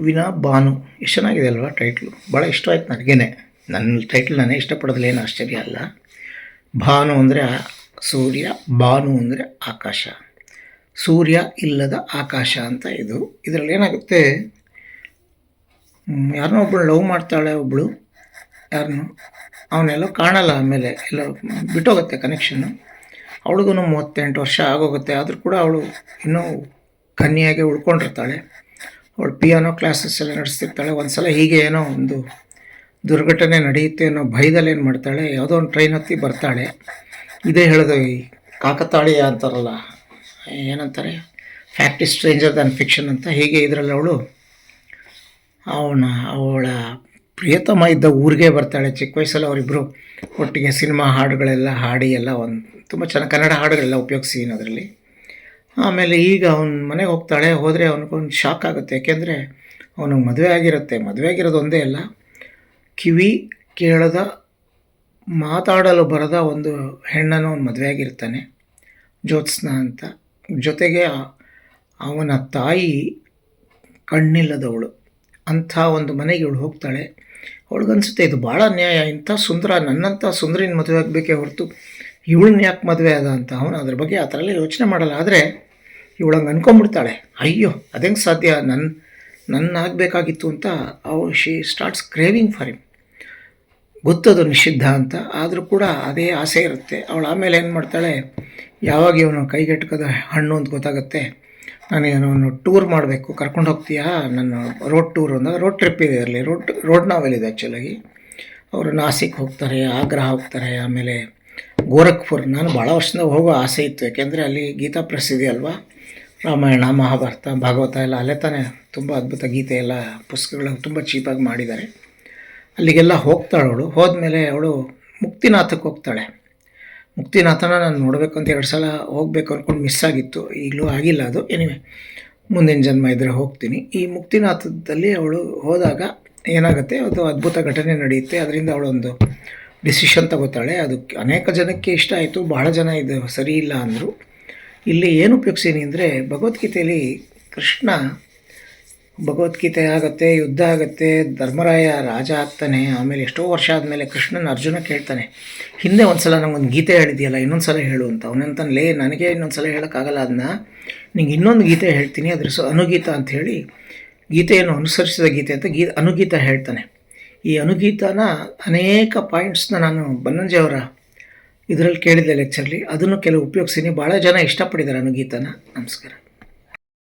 ವಿನಾ ಬಾನು ಎಷ್ಟು ಚೆನ್ನಾಗಿದೆ ಅಲ್ವಾ ಟೈಟ್ಲು ಭಾಳ ಇಷ್ಟ ಆಯ್ತು ನನಗೇನೆ. ನನ್ನ ಟೈಟ್ಲ್ ನಾನೇ ಇಷ್ಟಪಡೋದಿಲ್ಲ ಏನು ಆಶ್ಚರ್ಯ ಅಲ್ಲ. ಭಾನು ಅಂದರೆ ಸೂರ್ಯ ಬಾನು ಅಂದರೆ ಆಕಾಶ. ಸೂರ್ಯ ಇಲ್ಲದ ಆಕಾಶ ಅಂತ ಇದು. ಇದರಲ್ಲಿ ಏನಾಗುತ್ತೆ? ಯಾರನ್ನೋ ಒಬ್ಬಳು ಲವ್ ಮಾಡ್ತಾಳೆ ಒಬ್ಬಳು ಯಾರನ್ನು ಅವನ್ನೆಲ್ಲೋ ಕಾಣಲ್ಲ ಆಮೇಲೆ. ಎಲ್ಲ ಬಿಟ್ಟೋಗುತ್ತೆ ಕನೆಕ್ಷನ್ನು ಅವಳಿಗೂ ಮೂವತ್ತೆಂಟು ವರ್ಷ ಆಗೋಗುತ್ತೆ. ಆದರೂ ಕೂಡ ಅವಳು ಇನ್ನೂ ಕನ್ಯಾಗೆ ಉಳ್ಕೊಂಡಿರ್ತಾಳೆ. ಅವಳು ಪಿಯಾನೋ ಕ್ಲಾಸಸ್ ಎಲ್ಲ ನಡೆಸ್ತಿರ್ತಾಳೆ. ಒಂದು ಸಲ ಹೀಗೆ ಏನೋ ಒಂದು ದುರ್ಘಟನೆ ನಡೆಯುತ್ತೆ ಅನ್ನೋ ಭಯದಲ್ಲಿ ಏನು ಮಾಡ್ತಾಳೆ? ಯಾವುದೋ ಒಂದು ಟ್ರೈನ್ ಹತ್ತಿ ಬರ್ತಾಳೆ. ಇದೇ ಹೇಳೋದು ಈ ಕಾಕತಾಳೀಯ ಅಂತಾರಲ್ಲ, ಏನಂತಾರೆ? Fact is stranger than fiction ಅಂತ. ಹೀಗೆ ಇದರಲ್ಲಿ ಅವಳು ಅವನ, ಅವಳ ಪ್ರಿಯತಮ ಇದ್ದ ಊರಿಗೆ ಬರ್ತಾಳೆ. ಚಿಕ್ಕ ವಯಸ್ಸಲ್ಲಿ ಅವರಿಬ್ಬರು ಒಟ್ಟಿಗೆ ಸಿನಿಮಾ ಹಾಡುಗಳೆಲ್ಲ ಹಾಡಿ ಎಲ್ಲ ಒಂದು, ತುಂಬ ಚೆನ್ನಾಗಿ ಕನ್ನಡ ಹಾಡುಗಳೆಲ್ಲ ಉಪಯೋಗಿಸಿ ಅದರಲ್ಲಿ. ಆಮೇಲೆ ಈಗ ಅವನ ಮನೆಗೆ ಹೋಗ್ತಾಳೆ, ಹೋದರೆ ಅವನಿಗೊಂದು ಶಾಕ್ ಆಗುತ್ತೆ. ಯಾಕೆಂದರೆ ಅವನಿಗೆ ಮದುವೆ ಆಗಿರುತ್ತೆ. ಮದುವೆ ಆಗಿರೋದು ಒಂದೇ ಅಲ್ಲ, ಕಿವಿ ಕೇಳದ, ಮಾತಾಡಲು ಬರದ ಒಂದು ಹೆಣ್ಣನ್ನು ಅವನು ಮದುವೆ ಆಗಿರ್ತಾನೆ. ಜ್ಯೋತ್ಸ್ನ ಅಂತ. ಜೊತೆಗೆ ಅವನ ತಾಯಿ ಕಣ್ಣಿಲ್ಲದವಳು. ಅಂಥ ಒಂದು ಮನೆಗೆ ಇವಳು ಹೋಗ್ತಾಳೆ. ಅವಳಿಗನ್ಸುತ್ತೆ, ಇದು ಭಾಳ ನ್ಯಾಯ ಇಂಥ ಸುಂದರ, ನನ್ನಂಥ ಸುಂದರಿನ ಮದುವೆ ಆಗಬೇಕೇ ಹೊರತು ಇವಳನ್ನ ಯಾಕೆ ಮದುವೆ ಆದ ಅಂತ. ಅವನು ಅದ್ರ ಬಗ್ಗೆ ಆ ಥರ ಎಲ್ಲ ಯೋಚನೆ ಮಾಡಲ್ಲ. ಆದರೆ ಇವಳಂಗೆ ಅನ್ಕೊಂಬಿಡ್ತಾಳೆ. ಅಯ್ಯೋ, ಅದೇಂಗೆ ಸಾಧ್ಯ? ನನ್ನ ನನ್ನ ಆಗಬೇಕಾಗಿತ್ತು ಅಂತ ಅವ್ she starts craving for him ಗೊತ್ತದು ನಿಷಿದ್ಧ ಅಂತ, ಆದರೂ ಕೂಡ ಅದೇ ಆಸೆ ಇರುತ್ತೆ. ಅವಳು ಆಮೇಲೆ ಏನು ಮಾಡ್ತಾಳೆ? ಯಾವಾಗ ಇವನು ಕೈಗೆಟಕದ ಹಣ್ಣು ಅಂತ ಗೊತ್ತಾಗುತ್ತೆ? ನಾನು ನನಗೇನೋ ಟೂರ್ ಮಾಡಬೇಕು, ಕರ್ಕೊಂಡು ಹೋಗ್ತೀಯಾ? ನನ್ನ ರೋಡ್ ಟೂರ್ ಅಂದಾಗ ರೋಡ್ ಟ್ರಿಪ್ ಇದೆ ಇರಲಿ ರೋಡ್ ರೋಡ್ ನಾವೆಲ್ ಇದೆ ಆ್ಯಕ್ಚುಲಾಗಿ ಅವರು ನಾಸಿಕ್ ಹೋಗ್ತಾರೆ ಆಗ್ರಾ ಹೋಗ್ತಾರೆ, ಆಮೇಲೆ ಗೋರಖ್ಪುರ್. ನಾನು ಭಾಳ ವರ್ಷದಿಂದ ಹೋಗೋ ಆಸೆ ಇತ್ತು. ಯಾಕೆಂದರೆ ಅಲ್ಲಿ ಗೀತಾ ಪ್ರಸಿದ್ಧಿ ಅಲ್ವಾ? ರಾಮಾಯಣ, ಮಹಾಭಾರತ, ಭಾಗವತ ಎಲ್ಲ ಅಲ್ಲೇ ತಾನೇ ತುಂಬ ಅದ್ಭುತ ಗೀತೆ ಎಲ್ಲ ಪುಸ್ತಕಗಳು ತುಂಬ ಚೀಪಾಗಿ ಮಾಡಿದ್ದಾರೆ. ಅಲ್ಲಿಗೆಲ್ಲ ಹೋಗ್ತಾಳೆ ಅವಳು. ಹೋದ್ಮೇಲೆ ಅವಳು ಮುಕ್ತಿನಾಥಕ್ಕೆ ಹೋಗ್ತಾಳೆ. ಮುಕ್ತಿನಾಥನ ನಾನು ನೋಡಬೇಕು ಅಂತ ಎರಡು ಸಲ ಹೋಗಬೇಕು ಅಂದ್ಕೊಂಡು ಮಿಸ್ ಆಗಿತ್ತು. ಈಗಲೂ ಆಗಿಲ್ಲ ಅದು. ಎನಿವೆ ಮುಂದಿನ ಜನ್ಮ ಇದ್ದರೆ ಹೋಗ್ತೀನಿ. ಈ ಮುಕ್ತಿನಾಥದಲ್ಲಿ ಅವಳು ಹೋದಾಗ ಏನಾಗುತ್ತೆ? ಅದು ಅದ್ಭುತ ಘಟನೆ ನಡೆಯುತ್ತೆ. ಅದರಿಂದ ಅವಳೊಂದು ಡಿಸಿಷನ್ ತಗೋತಾಳೆ. ಅದಕ್ಕೆ ಅನೇಕ ಜನಕ್ಕೆ ಇಷ್ಟ ಆಯಿತು. ಬಹಳ ಜನ ಇದು ಸರಿ ಇಲ್ಲ ಅಂದರು. ಇಲ್ಲಿ ಏನು ಉಪಯೋಗಿಸೀನಿ ಅಂದರೆ ಭಗವದ್ಗೀತೆಯಲ್ಲಿ ಕೃಷ್ಣ ಭಗವದ್ಗೀತೆ ಆಗುತ್ತೆ, ಯುದ್ಧ ಆಗುತ್ತೆ, ಧರ್ಮರಾಯ ರಾಜ ಆಗ್ತಾನೆ, ಆಮೇಲೆ ಎಷ್ಟೋ ವರ್ಷ ಆದಮೇಲೆ ಕೃಷ್ಣನ ಅರ್ಜುನ ಕೇಳ್ತಾನೆ. ಹಿಂದೆ ಒಂದು ಸಲ ನಂಗೊಂದು ಗೀತೆ ಹೇಳಿದೆಯಲ್ಲ ಇನ್ನೊಂದು ಸಲ ಹೇಳು ಅಂತ. ಅವನಂತಾನೆ, ಲೇ, ನನಗೆ ಇನ್ನೊಂದು ಸಲ ಹೇಳೋಕ್ಕಾಗಲ್ಲ ಅದನ್ನ ನಿಂಗೆ ಇನ್ನೊಂದು ಗೀತೆ ಹೇಳ್ತೀನಿ, ಅದ್ರ ಸೊ ಅನುಗೀತ ಅಂತ ಹೇಳಿ ಗೀತೆಯನ್ನು ಅನುಸರಿಸಿದ ಗೀತೆ ಅಂತ ಗೀ, ಅನುಗೀತ ಹೇಳ್ತಾನೆ. ಈ ಅನುಗೀತನ ಅನೇಕ ಪಾಯಿಂಟ್ಸ್ನ ನಾನು ಬನ್ನಂಜೆ ಅವರ ಇದರಲ್ಲಿ ಕೇಳಿದ್ದೆ ಲೆಕ್ಚರ್ಲಿ ಅದನ್ನು ಕೆಲವು ಉಪಯೋಗಿಸಿನಿ. ಭಾಳ ಜನ ಇಷ್ಟಪಟ್ಟಿದ್ದಾರೆ ಅನುಗೀತನ. ನಮಸ್ಕಾರ.